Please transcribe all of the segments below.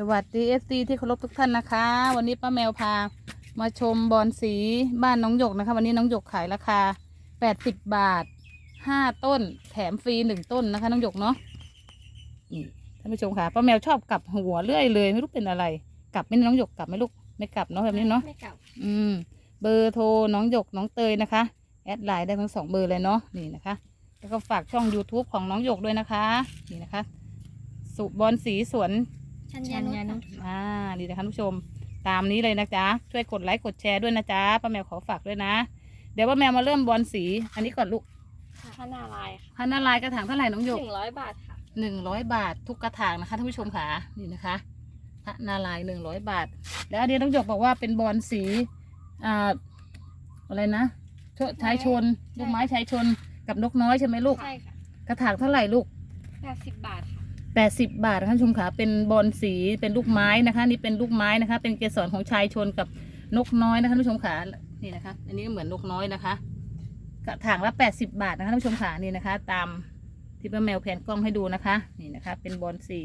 สวัสดีเอฟซีที่เคารพทุกท่านนะคะ วันนี้ป้าแมวพามาชมบอนสีบ้านน้องหยกนะคะ วันนี้น้องหยกขายราคา 80 บาท 5 ต้น แถมฟรีหนึ่งต้นนะคะ น้องหยกเนาะนี่ท่านผู้ชมค่ะป้าแมวชอบกลับหัวเรื่อยเลย ไม่รู้เป็นอะไร กลับไหม่น้องหยกกลับไหมลูกไม่กลับเนาะแบบนี้เนาะไม่เก่าอืมเบอร์โทรน้องหยกน้องเตยนะคะแอดไลน์ได้ทั้งสองเบอร์เลยเนาะนี่นะคะ แล้วก็ฝากช่อง YouTube ของน้องหยกด้วยนะคะ นี่นะคะ สุบอลสีสวน ชัญญานุชค่ะ อ่า ดีนะคะท่านผู้ชม ตามนี้เลยนะจ๊ะ ช่วยกดไลค์กดแชร์ด้วยนะจ๊ะ ป้าแมวขอฝากด้วยนะ เดี๋ยวป้าแมวมาเริ่มบอลสี อันนี้ก่อนลูกพระนารายณ์ค่ะพันนาลายกระถางเท่าไหร่น้องหยกหนึ่งร้อยบาทค่ะหนึ่งร้อยบาททุกกระถางนะคะท่านผู้ชมค่ะ นี่นะคะพระนาลายหนึ่งร้อยบาท แล้วอันนี้น้องหยกบอกว่าเป็นบอลสี อ่า อะไรนะชชายชน ลูกไม้ชายชน กับนกน้อยใช่ไหมลูก ใช่ค่ะ กระถางเท่าไหร่ลูกแปดสิบบาทค่ะ แปดสิบบาทนะคะท่านชมค่ะเป็นบอลสีเป็นลูกไม้นะคะ นี่เป็นลูกไม้นะคะ เป็นเกสรของชายชนกับนกน้อยนะคะท่านผู้ชมค่ะนี่นะคะ อันนี้เหมือนนกน้อยนะคะกระถางละแปดสิบบาทนะคะท่านผู้ชมค่ะนี่นะคะ ตามที่ป้าแมวแผนกล้องให้ดูนะคะ นี่นะคะ เป็นบอลสี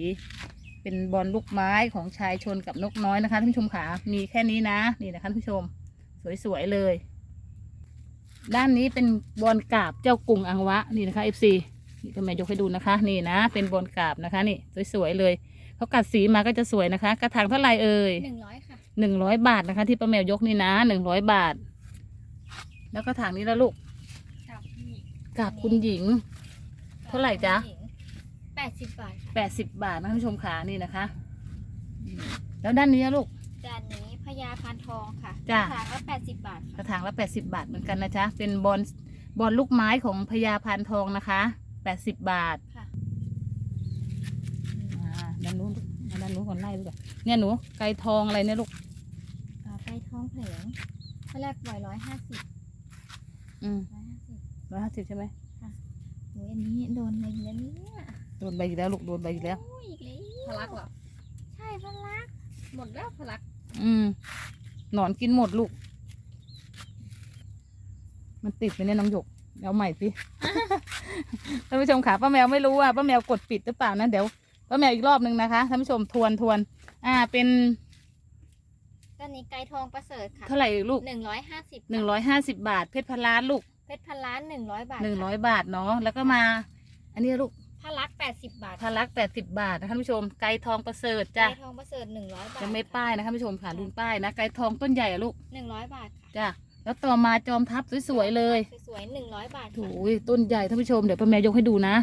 เป็นบอลลูกไม้ของชายชนกับนกน้อยนะคะท่านผู้ชมค่ะมีแค่นี้นะ นี่นะคะท่านผู้ชม สวยๆเลย ด้านนี้เป็นบอลกาบเจ้ากรุงอังวะนี่นะคะ FC นี่ก็แม่ยกให้ดูนะคะ นี่นะ เป็นบอลกาบนะคะ นี่สวยๆเลยเขากัดสีมาก็จะสวยนะคะ กระถางเท่าไหร่เอ่ยหนึ่งร้อยค่ะหนึ่งร้อยบาทนะคะ ที่ป้าแมวยกนี่นะหนึ่งร้อยบาท แล้วกระถางนี้แล้วลูกกับพี่กาบคุณหญิง เท่าไหร่จ๊ะ แปดสิบบาทค่ะแปดสิบบาทนะท่านผู้ชมขานี่นะคะอืมแล้วด้านนี้อะลูก จานนี้พญาพานทองค่ะจ้ะ ราคาก็แปดสิบบาทกค่ะระถางละแปดสิบาทเหมือนกันนะจ๊ะ เป็นบอลบอลลูกไม้ของพญาพานทองนะคะ แปดสิบบาทค่ะ อ่าด้านนู้นเอาด้านนู้นก่อนไล่ดูก่อนเนี่ยหนูไก่ทองอะไรเนี่ยลูกอ่าไก่ทองแผงเขาแรกปล่อยร้อยห้าสิบอืมร้อยห้าสิบร้อยห้าสิบใช่ไหมโอ้ยอันนี้โดนอะไรอีกแล้วเนี่ยโดนใบอีกแล้วลูกโดนใบอีกแล้วโอ้ยอีกแล้วพลักเหรอใช่พลัก หมดแล้วพลักอืมหนอนกินหมดลูก มันติดไปเนี่ยน้องหยก เอาใหม่สิ ท่านผู้ชมค่ะป้าแมวไม่รู้ว่าป้าแมวกดปิดหรือเปล่านะเดี๋ยวป้าแมวอีกรอบหนึ่งนะคะท่านผู้ชมทวนทวน อ่าเป็นต้นนี้ไก่ทองประเสริฐค่ะเท่าไหร่ลูกหนึ่งร้อยห้าสิบหนึ่งร้อยห้าสิบบาท เพชรพนล้านลูกเพชรพันล้านหนึ่งร้อยบาทหนึ่งร้อยค่ะบาทเนาะแล้วก็มา อันนี้ลูกพลักแปดสิบบาทพารักแปดสิบบาทนะคะท่านผู้ชมไก่ทองประเสริฐจ้ะไก่ทองประเสริฐหนึ่งร้อยบาทยังไม่ป้ายนะคะท่านผู้ชมค่ะรุ่นป้ายนะไก่ทองต้นใหญ่อะลูกหนึ่งร้อยบาทค่ะจ้ะ แล้วต่อมาจอมทัพสวยๆเลย สวยๆหนึ่งร้อยบาทโถูค่ะยต้นใหญ่ท่านผู้ชมเดี๋ยวป้าแมวยกให้ดูนะ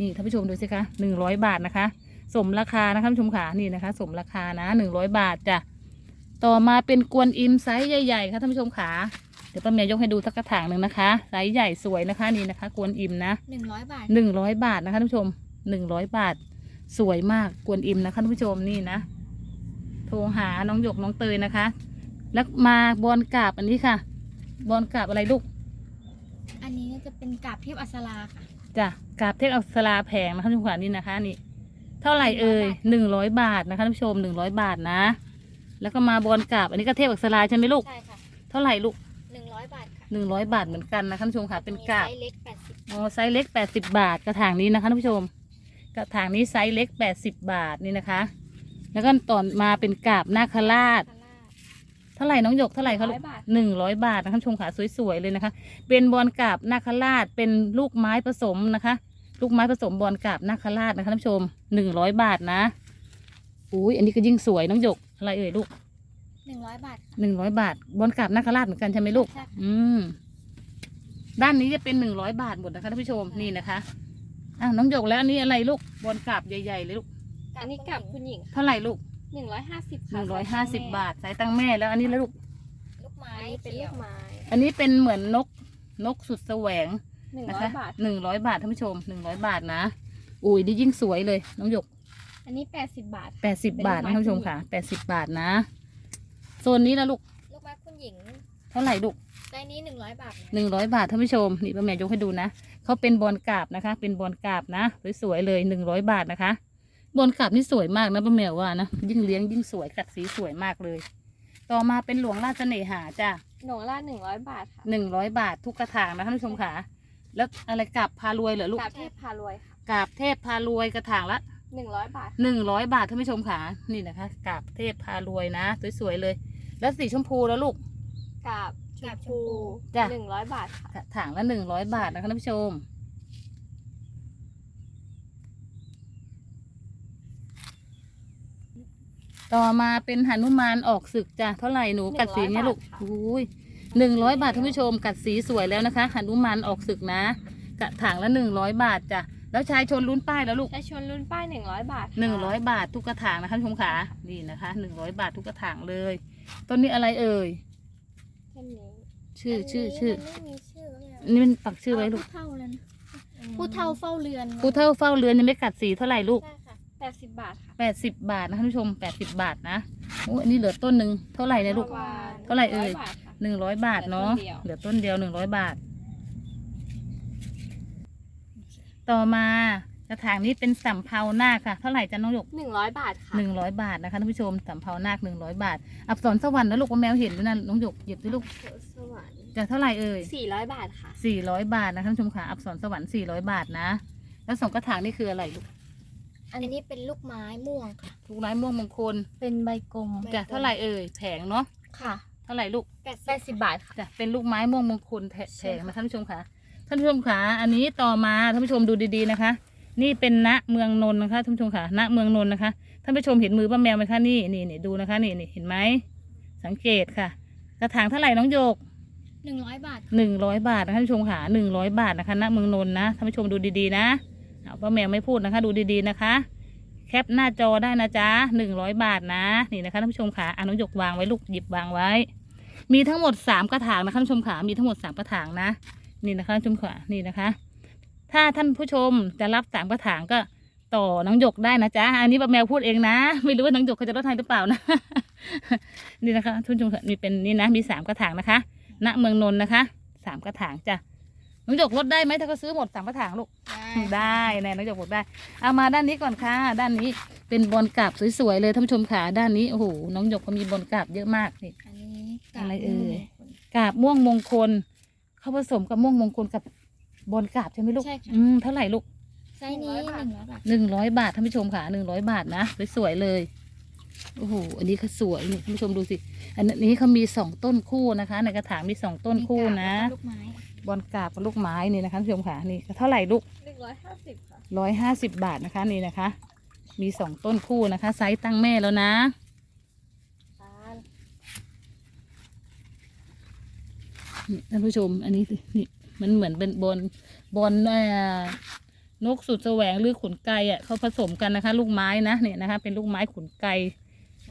นี่ท่านผู้ชมดูสิคะหนึ่งร้อยบาทนะคะ สมราคานะคะท่านผู้ชมค่ะนี่นะคะ สมราคานะหนึ่งร้อยบาทจ้ะต่อมาเป็นกวนอิมไซส์ใหญ่ๆค่ะท่านผู้ชมค่ะเดี๋ยวป้าแมวยกให้ดูสักกระถางหนึ่งนะคะไซส์ใหญ่สวยนะคะนี่นะคะ กวนอิมนะหนึ่งร้อยบาทหนึ่งร้อยบาทนะคะท่านผู้ชมหนึ่งร้อยบาท สวยมากกวนอิมนะคะท่านผู้ชมนี่นะ โทรหาน้องหยกน้องเตยนะคะ แล้วมาบอลกราบอันนี้ค่ะ บอลกราบอะไรลูกอันนี้จะเป็นกาบเทพอัสราค่ะ จ้ะกราบเทพอักษราแผงนะคะทุกคนนี่นะคะนี่ เท่าไหร่เอ่ยหนึ่งร้อยบาทนะคะท่านผู้ชมหนึ่งร้อยบาทนะ แล้วก็มาบอลกราบอันนี้ก็เทพอักษราใช่ไหมลูกใช่ค่ะเท่าไหร่ลูกหนึ่งร้อยบาทค่ะหนึ่งร้อยบาทเหมือนกันนะคะท่านผู้ชมค่ะเป็นกราบไซส์เล็กแปดสิบอ๋อไซส์เล็กแปดสิบบาทกระถางนี้นะคะท่านผู้ชม กระถางนี้ไซส์เล็กแปดสิบบาทนี่นะคะ แล้วก็ต่อมาเป็นกาบนาคราชคาร่า เท่าไหร่น้องหยกเท่าไหร่คะลูก100บาทหนึ่งร้อยบาทนะคะท่านผู้ชมค่ะสวยๆเลยนะคะ เป็นบอลกาบนาคราชเป็นลูกไม้ผสมนะคะ ลูกไม้ผสมบอลกาบนาคราชนะคะท่านผู้ชมหนึ่งร้อยบาทนะอุ้ยอันนี้ก็ยิ่งสวยน้องหยกอะไรเอ่ยลูกหนึ่งร้อยบาทค่ะหนึ่งร้อยบาท บอลกาบนาคราชเหมือนกันใช่ไหมลูกใช่ค่ะอืมด้านนี้จะเป็นหนึ่งร้อยบาทหมดนะคะท่านผู้ชมนี่นะคะอะน้องหยกแล้วอันนี้อะไรลูกบอลกาบใหญ่ๆเลยลูกอันนี้กับคุณหญิงเท่าไหร่ลูก หนึ่งร้อยห้าสิบหนึ่งร้อยห้าสิบบาท สายตังแม่แล้วอันนี้แล้วลูก ลูกไม้เป็นลูกไม้อันนี้เป็นเหมือนนกนกสุดแสวงหนึ่งนะร้อคะยบาท หนึ่งร้อยบาทท่านผู้ชมหนึ่งร้อยบาทนะ อุ้ยนี่ยิ่งสวยเลย น้องหยกอันนี้แปดสิบบาท แปดสิบบาทเป็นนะลูกไม้ท่านผู้ชมค่ะแปดสิบบาทนะ โซนนี้แล้วลูกลูกไม้คุณหญิงเท่าไหร่ลูกไซส์นี้หนึ่งร้อยบาทนะหนึ่งร้อยบาทท่านผู้ชมนี่ป้าแม่ยกให้ดูนะเขาเป็นบอลกราบนะคะ เป็นบอลกราบนะสวยๆเลยหนึ่งร้อยบาทนะคะ บอลกราบนี่สวยมากนะป้าแมวว่านะยิ่งเลี้ยงยิ่งสวยกัดสีสวยมากเลย ต่อมาเป็นหลวงราชเสน่หาจ้ะหนูละหนึ่งร้อยบาทค่ะหนึ่งร้อยบาททุกกระถางนะท่านผู้ชมค่ะ แล้วอะไรกราบพารวยเหรอลูกกาบเทพพารวยค่ะกราบเทพพารวยกระถางละหนึ่งร้อยบาทหนึ่งร้อยบาทท่านผู้ชมค่ะนี่นะคะกาบเทพพารวยนะสวยๆเลย แล้วสีชมพูแล้วลูกกับชมพูจ้ะหนึ่งร้อยบาทค่ะถางละหนึ่งร้อยบาทนะคะท่านผู้ชม ต่อมาเป็นหนุมานออกศึกจ้ะเท่าไหร่หนูกัดสีเนี่ยลูกอุ้ยหนึ่งร้อยบาทท่านผู้ชมกัดสีสวยแล้วนะคะหนุมานออกศึกนะ กระถางละหนึ่งร้อยบาทจ้ะแล้วชายชนลุ้นป้ายแล้วลูกใช้ชนรุ่นป้ายหนึ่งร้อยบาทค่ะหนึ่งร้อยบาททุกกระถางนะคะท่านผู้ชมขานี่นะคะหนึ่งร้อยบาททุกกระถางเลย ต้นนี้อะไรเอ่ยเช่นนี้ชื่อชื่อชื่อมันไม่มีชื่อเลยอะอันนี่มันปักชื่อไว้ลูกผู้เท่าเลยนะผู้เท่าเฝ้าเรือนผู้เท่าเฝ้าเรือนยังไม่กัดสีเท่าไหร่ลูกใช่ค่ะ แปดสิบบาทค่ะ แปดสิบบาทนะท่านผู้ชมแปดสิบบาทนะโอ้อันนี้เหลือต้นหนึ่งเท่าไหร่เนี่ยลูกประมาณเท่าไหร่เอ่ย 100บาทค่ะ หนึ่งร้อยบาทเนาะเหลือต้นเดียวเหลือต้นเดียวหนึ่งร้อยบาท ต่อมากระถางนี้เป็นสำเภานาคค่ะ เท่าไหร่จ้ะน้องหยกหนึ่งร้อยบาทค่ะหนึ่งร้อยบาทนะคะท่านผู้ชมสำเภานาคหนึ่งร้อยบาท อับสรสวรรค์นะลูกว่าแมวเห็นด้วยนะน้องหยกหยิบด้วยลูกสวรรค์จะเท่าไหร่เอ่ยสี่ร้อยบาทค่ะ สี่ร้อยบาทนะคะท่านผู้ชมค่ะอับสรสวรรค์สี่ร้อยบาทนะ แล้วสองกระถางนี่คืออะไรลูก อันนี้เป็นลูกไม้ม่วงค่ะ ลูกไม้ม่วงมงคลเป็นใบกลมจะเท่าไหร่เอ่ยแผงเนาะค่ะเท่าไหร่ลูกแปดแปดสิบบาทค่ะจะเป็นลูกไม้ม่วงมงคลแผใช่แผงค่ะนะท่านผู้ชมค่ะท่านผู้ชมค่ะอันนี้ต่อมาท่านผู้ชมดูดีๆนะคะ นี่เป็นณเมืองนนท์นะคะท่านผู้ชมค่ะณเมืองนนท์นะคะท่านผู้ชมเห็นมือป้าแมวไหมคะนี่นี่นี่ดูนะคะนี่นี่เห็นไหมสังเกตค่ะ กระถางเท่าไหร่น้องโยกหนึ่งร้อยบาทหนึ่งร้อยบาทนะคะท่านผู้ชมค่ะหนึ่งร้อยบาทนะคะณเมืองนนท์นะท่านผู้ชมดูดีๆนะ เอาป้าแมวไม่พูดนะคะ ดูดีๆนะคะ แคปหน้าจอได้นะจ๊ะหนึ่งร้อยบาทนะ นี่นะคะท่านผู้ชมค่ะอน้องหยกวางไว้ลูกหยิบวางไว้ มีทั้งหมดสามกระถางนะคะท่านผู้ชมค่ะมีทั้งหมดสามกระถางนะ นี่นะคะท่านผู้ชมค่ะนี่นะคะ ถ้าท่านผู้ชมจะรับสามกระถางก็ต่อน้องหยกได้นะจ๊ะ อันนี้ป้าแมวพูดเองนะ ไม่รู้ว่าน้องหยกเขาจะลดให้หรือเปล่านะ นี่นะคะท่านผู้ชมค่ะนี่เป็นนี่นะ มีสามกระถางนะคะ ณ เมืองนนท์นะคะสามกระถางจ้ะน้องหยกลดได้ไหมถ้าเขาซื้อหมดสามกระถางลูก ได้แน่น้องหยกบอกได้ เอามาด้านนี้ก่อนค่ะ ด้านนี้เป็นบอลกราบสวยๆเลยท่านผู้ชมค่ะด้านนี้โอ้โหน้องหยกก็มีบอลกราบเยอะมากนี่ อันนี้อะไรเอ่ยกราบม่วงมงคล เขาผสมกับม่วงมงคลกับบอลกราบใช่ไหมลูก ใช่ค่ะ อืมเท่าไหร่ลูกไซส์นี้หนึ่งร้อยบาทหนึ่งร้อยบาทท่านผู้ชมค่ะหนึ่งร้อยบาทนะสวยๆเลย โอ้โห อันนี้ก็สวยนี่ท่านผู้ชมดูสิ อันนี้เขามีสองต้นคู่นะคะ ในกระถางมีสองต้นคู่นะมีกาบแล้วก็ลูกไม้บอลกราบกับลูกไม้นี่นะคะท่านผู้ชมค่ะ นี่เท่าไหร่ลูกหนึ่งร้อยห้าสิบค่ะร้อยห้าสิบบาทนะคะนี่นะคะ มีสองต้นคู่นะคะ ไซส์ตั้งแม่แล้วนะตาลนี่ท่านผู้ชม อันนี้สินี่มันเหมือนเป็นบอลบอลเอ่อนกสุดแสวงหรือขุนไก่อะเขาผสมกันนะคะ ลูกไม้นะเนี่ยนะคะ เป็นลูกไม้ขุนไก่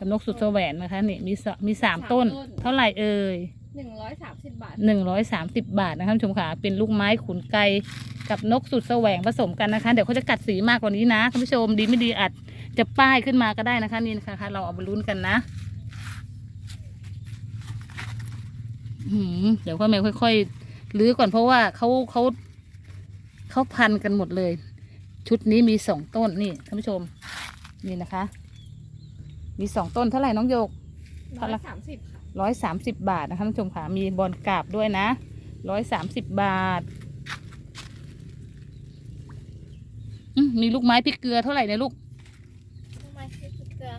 กับนกสุดแสวงนะคะนี่มีสมีสามต้น เท่าไหร่เอ่ยหนึ่งร้อยสามสิบบาทหนึ่งร้อยสามสิบบาทนะคะท่านผู้ชมค่ะเป็นลูกไม้ขุนไก่กับนกสุดแสวงผสมกันนะคะ เดี๋ยวเขาจะกัดสีมากกว่านี้นะท่านผู้ชมดีไม่ดีอาจจะป้ายขึ้นมาก็ได้นะคะนี่นะคะเราเอาไปลุ้นกันนะอื้อหือเดี๋ยวพ่อแม่ค่อยๆรื้อก่อนเพราะว่าเขาเขาเขาพันกันหมดเลย ชุดนี้มีสองต้นนี่ท่านผู้ชม นี่นะคะ มีสองต้นเท่าไหร่น้องโยกร้อยสามสิบค่ะร้อยสามสิบบาทนะคะท่านผู้ชมค่ะมีบอลกราบด้วยนะร้อยสามสิบบาทอืมมีลูกไม้พริกเกลือเท่าไหร่เนี่ยลูกลูกไม้พริกเกลือ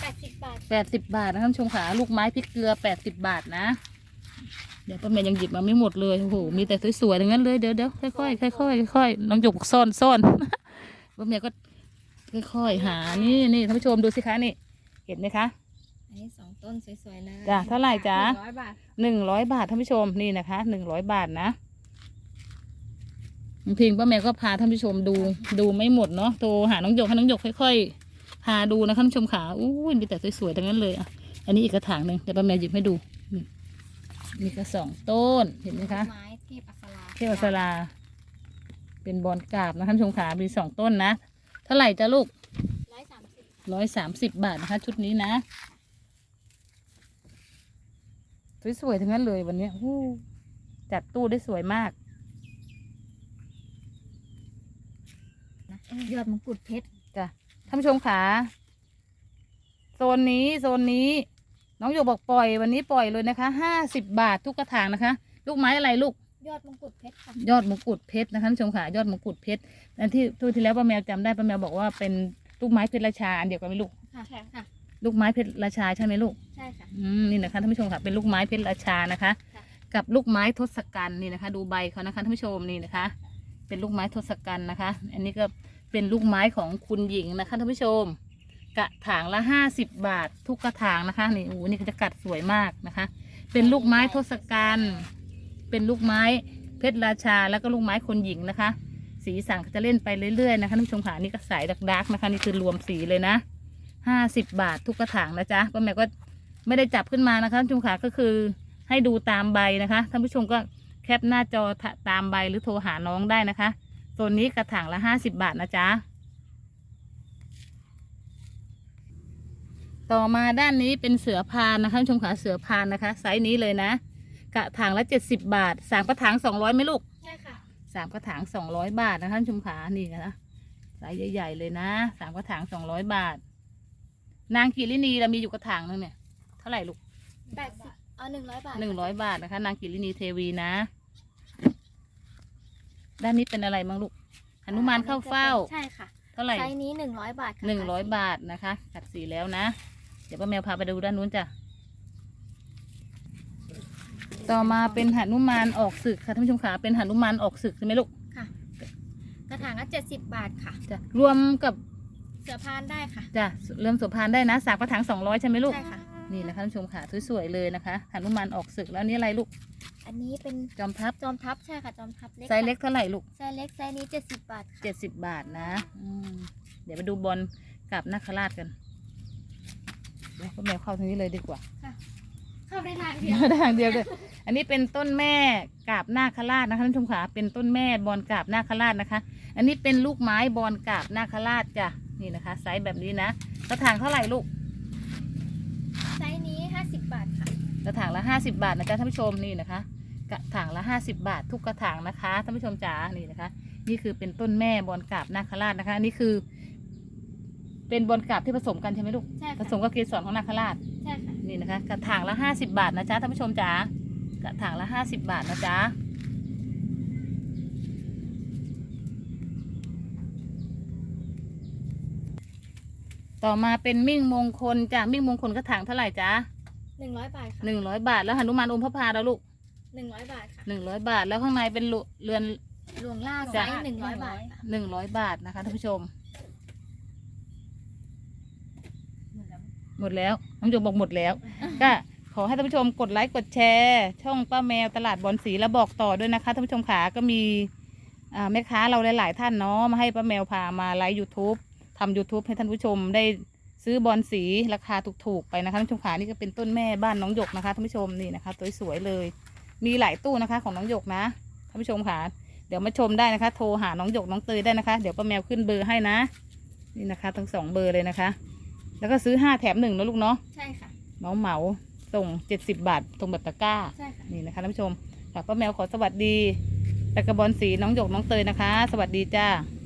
แปดสิบบาทแปดสิบบาทนะคะท่านผู้ชมค่ะลูกไม้พริกเกลือแปดสิบบาทนะเดี๋ยวป้าแม่ยังหยิบมาไม่หมดเลยโอ้โหมีแต่สวยๆทั้งนั้นเลยเดี๋ยวเดี๋ยวค่อยๆค่อยๆค่อยๆน้องหยกบอกซ่อนซ่อนป้าแม่ก็ค่อยๆหานี่นี่ท่านผู้ชมดูสิคะนี่ เห็นไหมคะ อันนี้สองต้นสวยๆเลยจ้ะเท่าไหร่จ๊ะ หนึ่งร้อยบาทหนึ่งร้อยบาทท่านผู้ชมนี่นะคะหนึ่งร้อยบาทนะบางทีป้าแมวก็พาท่านผู้ชมดูดูไม่หมดเนาะโทรหาน้องหยกให้น้องหยกค่อยๆ พาดูนะคะท่านผู้ชมขาอู้ยมีแต่สวยๆทั้งนั้นเลยอะอันนี้อีกกระถางหนึ่งเดี๋ยวป้าแมวหยิบให้ดูนี่มีกระสองต้นเห็นไหมคะลูกไม้เทพอัสราเทพอัสราเป็นบอลกราบนะคะท่านผู้ชมขามีสองต้นนะ เท่าไหร่จ้ะลูกร้อยสามสิบ ร้อยสามสิบบาทนะคะ ชุดนี้นะ สวยๆทั้งนั้นเลยวันนี้อู้จัดตู้ได้สวยมากนะยอดมงกุฎเพชรจ้ะท่านผู้ชมขาโซนนี้โซนนี้ น้องโยบอกปล่อยวันนี้ปล่อยเลยนะคะห้าสิบบาททุกกระถางนะคะ ลูกไม้อะไรลูกยอดมงกุฎเพชรค่ะยอดมงกุฎเพชรนะคะท่านผู้ชมค่ะยอดมงกุฎเพชรอันที่ทูที่แล้วป้าแมวจำได้ป้าแมวบอกว่าเป็น ลูกไม้เพชรราชาอันเดียวกันไหมลูก ค่ะใช่ค่ะ ลูกไม้เพชรราชาใช่ไหมลูก ใช่ค่ะ อืมนี่นะคะท่านผู้ชมค่ะเป็นลูกไม้เพชรราชานะคะ ค่ะ กับลูกไม้ทศกัณฐ์นี่นะคะ ดูใบเขานะคะท่านผู้ชมนี่นะคะ เป็นลูกไม้ทศกัณฐ์นะคะ อันนี้ก็เป็นลูกไม้ของคุณหญิงนะคะท่านผู้ชม กระถางละห้าสิบบาท ทุกกระถางนะคะนี่โอ้โหนี่ก็จะกัดสวยมากนะคะ เป็นลูกไม้ทศกัณฐ์เป็นลูกไม้เพชรราชาแล้วก็ลูกไม้คนหญิงนะคะ สีสันก็จะเล่นไปเรื่อยๆนะคะท่านผู้ชมค่ะนี่ก็สายดักๆนะคะนี่คือรวมสีเลยนะห้าสิบบาททุกกระถางนะจ๊ะป้าแม่ก็ไม่ได้จับขึ้นมานะคะท่านผู้ชมค่ะก็คือให้ดูตามใบนะคะท่านผู้ชมก็แคปหน้าจอตามใบหรือโทรหาน้องได้นะคะโซนนี้กระถางละห้าสิบบาทนะจ๊ะต่อมาด้านนี้เป็นเสือพานนะคะท่านผู้ชมค่ะเสือพานนะคะไซส์นี้เลยนะ กระถางละเจ็ดสิบบาทสามกระถางสองร้อยไหมลูก สามกระถางสองร้อยบาทนะคะท่านผู้ชมขานี่นะสายใหญ่ๆเลยนะสามกระถางสองร้อยบาท นางกิรินีเรามีอยู่กระถางนึงเนี่ย เท่าไหร่ลูกแปดสิบเอาหนึ่งร้อยบาทหนึ่งร้อยบาทนะคะ นางกิรินีเทวีนะ ด้านนี้เป็นอะไรบ้างลูกหนุมานเข้าเฝ้า ใช่ค่ะ เท่าไหร่ไซส์นี้หนึ่งร้อยบาทค่ะหนึ่งร้อยบาทนะคะกัดสีแล้วนะ เดี๋ยวป้าแมวพาไปดูด้านนู้นจ้ะ ต่อมาเป็นหนุมานออกศึกค่ะท่านผู้ชมขาเป็นหนุมานออกศึกใช่ไหมลูกค่ะ กระถางละเจ็ดสิบบาทค่ะจ้ะรวมกับเสือพานได้ค่ะจ้ะเริ่มสุพานได้นะสามกระถางสองร้อยใช่ไหมลูกใช่ค่ะนี่นะคะท่านผู้ชมค่ะสวยๆเลยนะคะหนุมานออกศึกแล้วอันนี่อะไรลูก อันนี้เป็นจอมทัพจอมทัพใช่ค่ะจอมทัพเล็กไซส์เล็กเท่าไหร่ลูกไซส์เล็กไซส์นี้เจ็ดสิบบาทค่ะเจ็ดสิบบาทนะอืมเดี๋ยวไปดูบอลกับนาคราชกันเดี๋ยวพ่อแมวเข้าทางนี้เลยดีกว่า เข้าได้ทางเดียวทางเดียวเลยอันนี้เป็นต้นแม่กาบนาคราชนะคะท่านผู้ชมค่ะเป็นต้นแม่บอลกาบนาคราชนะคะ อันนี้เป็นลูกไม้บอลกาบนาคราชจ้ะนี่นะคะไซส์แบบนี้นะกระถางเท่าไหร่ลูกไซส์นี้ห้าสิบบาทค่ะกระถางละห้าสิบาทนะจ๊ะท่านผู้ชมนี่นะคะ กระถางละห้าสิบาท ทุกกระถางนะคะท่านผู้ชมจ๋านี่นะคะ นี่คือเป็นต้นแม่บอลกาบนาคราชนะคะอันนี่คือ เป็นบอลกาบที่ผสมกันใช่ไหมลูกใช่ผค่ะสมกับเกสรของนาคราชใช่ค่ะ นี่นะคะ กระถางละห้าสิบาทนะจ๊ะท่านผู้ชมจ๋ากระถางละห้าสิบาทนะจ๊ะต่อมาเป็นมิ่งมงคลจ้ะมิ่งมงคลกระถางเท่าไหร่จ๊ะหนึ่งร้อยบาทค่ะหนึ่งร้อยบาทแล้วหนุมานอมพระพาแล้วลูกหนึ่งร้อยบาทค่ะหนึ่งร้อยบาทแล้วข้างในเป็นลุเรือนหลวงล่าไซจ้ะส์หนึ่งร้อยบาทค่ะหนึ่งร้อยบาทนะคะท่านผู้ชม หมดแล้วน้องโยมบอกหมดแล้ว ก็ขอให้ท่านผู้ชมกดไลค์กดแชร์ ช่องป้าแมวตลาดบอลสีแล้วบอกต่อด้วยนะคะท่านผู้ชมขาก็มีอ่าแม่ค้าเราหลาย ๆ ท่านเนาะมาให้ป้าแมวพามาไลฟ์ YouTube ทำ YouTube ให้ท่านผู้ชมได้ซื้อบอลสีราคาถูก ๆ ไปนะคะท่านผู้ชมขานี่ก็เป็นต้นแม่บ้านน้องหยกนะคะท่านผู้ชมนี่นะคะสวยๆเลย มีหลายตู้นะคะของน้องหยกนะท่านผู้ชมค่ะเดี๋ยวมาชมได้นะคะ โทรหาน้องหยกน้องเตยได้นะคะ เดี๋ยวป้าแมวขึ้นเบอร์ให้นะ นี่นะคะทั้งสองเบอร์เลยนะคะ แล้วก็ซื้อห้าแถมหนึ่งนะลูกเนาะใช่ค่ะเหมาเหมาๆส่งเจ็ดสิบบาทตรงแบบตะกร้า ใช่ค่ะ นี่นะคะท่านผู้ชมค่ะป้าแมวขอสวัสดีตะกระบอลสีน้องหยกน้องเตยนะคะ สวัสดีจ้าส